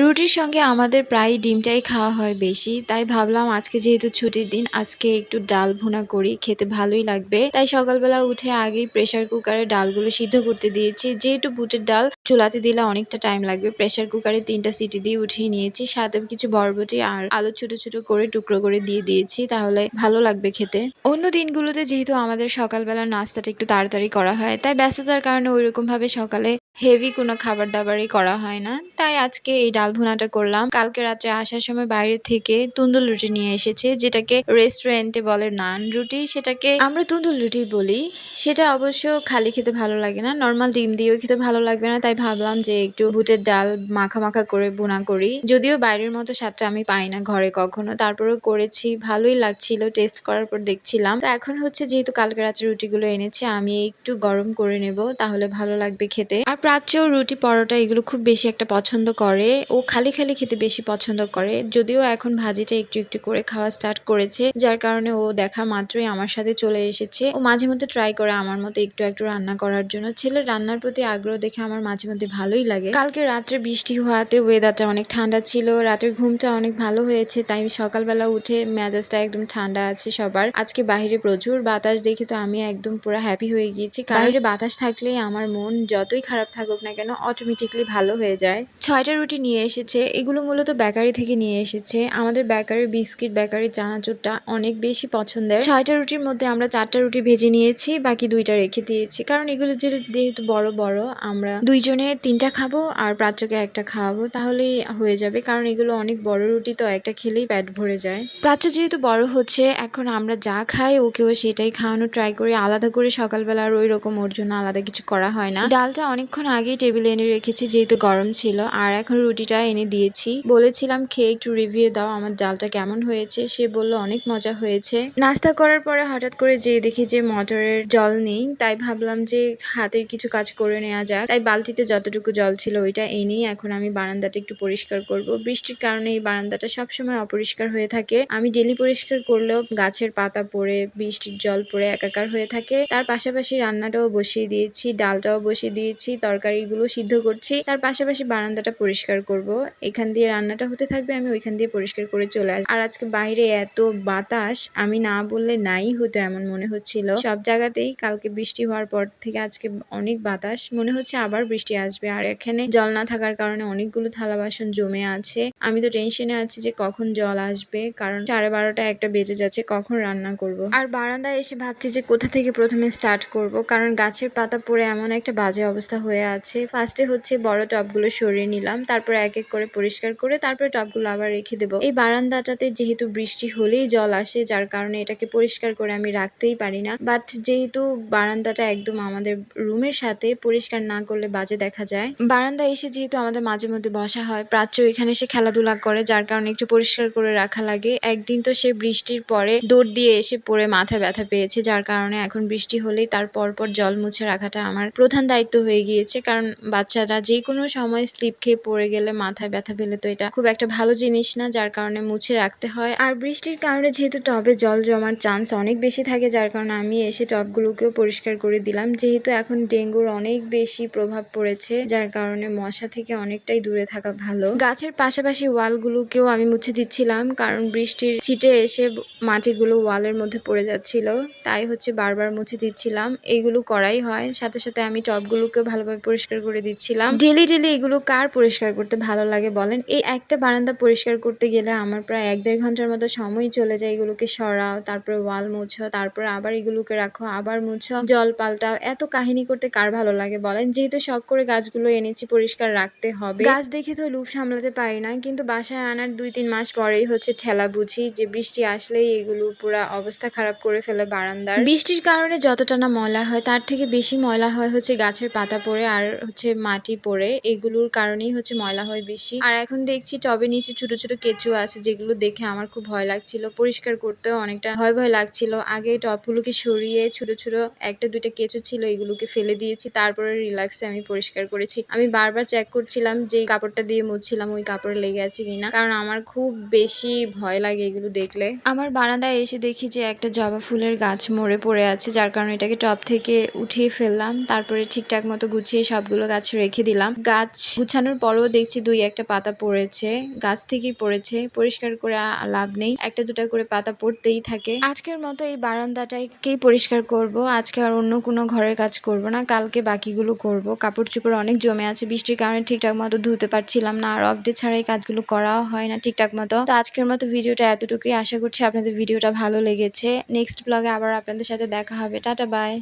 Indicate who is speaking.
Speaker 1: রুটির সঙ্গে আমাদের প্রায় ডিমটাই খাওয়া হয় বেশি। তাই ভাবলাম আজকে যেহেতু ছুটির দিন, আজকে একটু ডাল ভুনা করি, খেতে ভালোই লাগবে। তাই সকালবেলা উঠে আগেই প্রেশার কুকারে ডালগুলো সিদ্ধ করতে দিয়েছি। যেহেতু বুটের ডাল চুলাতে দিলে অনেকটা টাইম লাগবে। প্রেসার কুকারে তিনটা সিটি দিয়ে উঠিয়ে নিয়েছি। সাথে কিছু বরবটি আর আলু ছোট ছোট করে টুকরো করে দিয়ে দিয়েছি, তাহলে ভালো লাগবে খেতে। অন্য দিনগুলোতে যেহেতু আমাদের সকালবেলার নাস্তাটা একটু তাড়াতাড়ি করা হয়, তাই ব্যস্ততার কারণে ওইরকম ভাবে সকালে হেভি কোনো খাবার দাবারই করা হয় না। তাই আজকে এই ডাল ভুনাটা করলাম। কালকে রাত্রে আসার সময় বাইরে থেকে তুন্দুল রুটি নিয়ে এসেছে, যেটাকে রেস্টুরেন্টে বলে নান রুটি। সেটাকে আমরা তুন্দুল রুটি বলি। সেটা অবশ্য খালি খেতে ভালো লাগে না। নর্মাল ডিম দিয়েও খেতে ভালো লাগবে না, তাই ভাবলাম যে একটু বুটের ডাল মাখা মাখা করে বোনা করি। যদিও বাইরের মতো স্বাদটা আমি পাই না ঘরে কখনো। তারপরেও করেছি, ভালোই লাগছিল। টেস্ট করার পর দেখছিলাম। তো এখন হচ্ছে যেহেতু কালকে রাত্রে রুটিগুলো এনেছে, আমি একটু গরম করে নেব, তাহলে ভালো লাগবে খেতে। আর প্রাচ্যও রুটি পরোটা এগুলো খুব বেশি একটা পছন্দ করে। ও খালি খালি খেতে বেশি পছন্দ করে। যদিও এখন ভাজিটা একটু একটু করে খাওয়া স্টার্ট করেছে, যার কারণে ও দেখা মাত্রই আমার সাথে চলে এসেছে। ও মাঝে মধ্যে ট্রাই করে আমার মতো একটু একটু রান্না করার জন্য। ছেলের রান্নার প্রতি আগ্রহ দেখে আমার মাঝে মধ্যে ভালোই লাগে। কালকে রাত্রে বৃষ্টি হওয়াতে ওয়েদারটা অনেক ঠান্ডা ছিল রাতের ঘুমটা অনেক ভালো হয়েছে তাই সকালবেলা উঠে মেজাজটা একদম ঠান্ডা আছে সবার। আজকে বাইরে প্রচুর বাতাস দেখে তো আমি একদম পুরো হ্যাপি হয়ে গিয়েছি। বাইরে বাতাস থাকলেই আমার মন যতই খারাপ থাকুক না কেন অটোমেটিকলি ভালো হয়ে যায়। ছয়টা রুটি নিয়ে এসেছে এগুলো মূলত বেকারি থেকে নিয়ে এসেছে। আমাদের বেকারি বিস্কিট বেকারি চানাচুরটা অনেক বেশি পছন্দের। ছয়টা রুটির মধ্যে আমরা চারটা রুটি ভেজে নিয়েছি বাকি দুইটা রেখে দিয়েছি। কারণ এগুলো যেহেতু বড় বড় আমরা দুইজনে তিনটা খাব আর প্রাচ্যকে একটা খাওয়াবো, তাহলেই হয়ে যাবে। কারণ এগুলো অনেক বড় রুটি, তো একটা খেলেই পেট ভরে যায়। প্রাচ্য যেহেতু বড় হচ্ছে, এখন আমরা যা খাই, ওকেও সেটাই খাওয়ানো ট্রাই করি। আলাদা করে সকালবেলা আর ওই রকম ওর জন্য আলাদা কিছু করা হয় না। ডালটা অনেকক্ষণ আগেই টেবিলে এনে রেখেছি, যেহেতু গরম ছিল। আর এখন রুটিটা এনে দিয়েছি। বলেছিলাম, খেয়ে একটু রিভিউ দাও আমার ডালটা কেমন হয়েছে? সে বলল, অনেক মজা হয়েছে। নাস্তা করার পরে হঠাৎ করে যেয়ে দেখি যে মটরের জল নেই, তাই ভাবলাম যে হাতের কিছু কাজ করে নেওয়া যাক। তাই বালতিতে যতটুকু জল ছিল ওইটা এনেই এখন আমি বারান্দাটা একটু পরিষ্কার করব। বৃষ্টির কারণে এই বারান্দাটা সবসময় অপরিষ্কার হয়ে থাকে। আমি ডেলি পরিষ্কার করলেও গাছের পাতা পড়ে, বৃষ্টির জল পড়ে, একাকার হয়ে থাকে। তার পাশাপাশি রান্নাটাও বসিয়ে দিয়েছি, ডালটাও বসিয়ে দিয়েছি, তরকারিগুলো সিদ্ধ করছি। তার পাশাপাশি বারান্দাটা পরিষ্কার করব। এখান দিয়ে রান্নাটা হতে থাকবে, আমি ওইখান দিয়ে পরিষ্কার করে চলে আসব আর আজকে বাইরে এত বাতাস, আমি না বললে নাই হতো এমন মনে হচ্ছিল। সব জায়গাতেই কালকে বৃষ্টি হওয়ার পর থেকে আজকে অনেক বাতাস। মনে হচ্ছে আবার বৃষ্টি আসবে। আর এখানে জল না থাকার কারণে অনেকগুলো থালা বাসন জমে আছে। আমি তো টেনশনে আছি যে কখন জল আসবে, কারণ সাড়ে বারোটা একটা বেজে যাচ্ছে, কখন রান্না করব? আর বারান্দায় এসে ভাবছি যে কোথা থেকে প্রথমে স্টার্ট করব, কারণ গাছের পাতা পড়ে এমন একটা বাজে অবস্থা হয়ে আছে। ফার্স্টে হচ্ছে বড় টবগুলো সরিয়ে নিলাম, তারপর এক এক করে পরিষ্কার করে তারপরে টবগুলো আবার রেখে দেবো। এই বারান্দাটাতে যেহেতু বৃষ্টি হলেই জল আসে, যার কারণে এটাকে পরিষ্কার করে আমি রাখতেই পারি না। বাট যেহেতু বারান্দাটা একদম আমাদের রুমের সাথে পরিষ্কার না করলে বাজে দেখা যায়। বারান্দা এসে যেহেতু আমাদের মাঝে মধ্যে বসা হয়, প্রাচ্য এখানে এসে খেলাধুলা করে, যার কারণে একটু পরিষ্কার করে রাখা লাগে। একদিন তো সে বৃষ্টির পরে দৌড় দিয়ে এসে পড়ে মাথা ব্যথা পেয়েছে, যার কারণে এখন বৃষ্টি হলেই তার পরপর জল মুছে রাখাটা আমার প্রধান দায়িত্ব হয়ে গিয়েছে। কারণ বাচ্চারা যে কোনো সময় স্লিপ খেয়ে পড়ে গেলে মাথায় ব্যথা পেলে তো এটা খুব একটা ভালো জিনিস না, যার কারণে মুছে রাখতে হয়। আর বৃষ্টির কারণে যেহেতু টবে জল জমার চান্স অনেক বেশি থাকে, যার কারণে আমি এসে টবগুলোকেও পরিষ্কার করে দিলাম। যেহেতু এখন ডেঙ্গুর অনেক বেশি প্রভাব পড়েছে যার কারণে মশা থেকে অনেকটাই দূরে থাকা ভালো। গাছের পাশাপাশি ওয়ালগুলোকেও আমি মুছে দিচ্ছিলাম কারণ বৃষ্টির ছিটে এসে মাটিগুলো ওয়ালের মধ্যে পড়ে যাচ্ছিল তাই হচ্ছে বারবার মুছে দিচ্ছিলাম। এইগুলো করাই হয় সাথে সাথে আমি টবগুলোকেও ভালোভাবে পরিষ্কার করে দিচ্ছিলাম। ডেলি ডেলি এগুলো কার পরিষ্কার করতে ভালো লাগে বলেন? এই একটা বারান্দা পরিষ্কার করতে গেলে আমার প্রায় এক দেড় ঘণ্টার মতো সময় চলে যায় এগুলোকে সরাও তারপরে ওয়াল মুছো তারপরে আবার এগুলোকে রাখো আবার মুছো। জল পাল্টাও এত কাহিনী করতে কার ভালো লাগে বলেন? যেহেতু শখ করে গাছগুলো এনেছি পরিষ্কার রাখতে হবে। গাছ দেখে তো লুপ সামলাতে পারি না কিন্তু বাসায় আনার দুই তিন মাস পরেই হচ্ছে ঠেলা বুঝি যে বৃষ্টি আসলেই এগুলো পুরা অবস্থা খারাপ করে ফেলে বারান্দার। বৃষ্টির কারণে যতটা না ময়লা হয় তার থেকে বেশি ময়লা হয় হচ্ছে গাছের পাতা পড়ে আর হচ্ছে মাটি পড়ে এগুলোর কারণেই হচ্ছে ময়লা হয় বেশি। আর এখন দেখছি টবে নিচে ছোট ছোট কেঁচু আছে যেগুলো দেখে আমার খুব ভয় লাগছিল। পরিষ্কার করতেও অনেকটা ভয় ভয় লাগছিল। আগে টবগুলোকে সরিয়ে ছোট ছোট একটা দুইটা কেঁচু ছিল এগুলোকে ফেলে দিয়েছি তারপরে রিল্যাক্সে আমি পরিষ্কার পরিষ্কার করেছি। আমি বারবার চেক করছিলাম যে কাপড়টা দিয়ে মুছছিলাম, ওই কাপড়ে লেগে আছে কিনা। কারণ আমার খুব বেশি ভয় লাগে এগুলো দেখলে। আমার বারান্দায় এসে দেখি যে একটা জবা ফুলের গাছ মরে পড়ে আছে, যার কারণে এটাকে টপ থেকে উঠিয়ে ফেললাম। তারপরে ঠিকঠাক মতো গুছিয়ে সবগুলো গাছ রেখে দিলাম। গাছ গুছানোর পরেও দেখছি দুই একটা পাতা পড়েছে। গাছ থেকেই পড়েছে। পরিষ্কার করে লাভ নেই। একটা দুটা করে পাতা পড়তেই থাকে। আজকের মতো এই বারান্দাটাকেই পরিষ্কার করব। আজকে আর অন্য কোনো ঘরের কাজ করব না। কালকে বাকিগুলো করব। কাপড় চোপড় অনেক জমে আছে, বৃষ্টির কারণে ঠিকঠাক মতো ধুতে পারছিলাম না, আর অফ ডে ছাড়া এই কাজগুলো করা হয় না ঠিকঠাক মতো। তো আজকের মতো ভিডিওটা এতটুকুই, আশা করছি আপনাদের ভিডিওটা ভালো লেগেছে। নেক্সট ব্লগে আবার আপনাদের সাথে দেখা হবে। Tata bye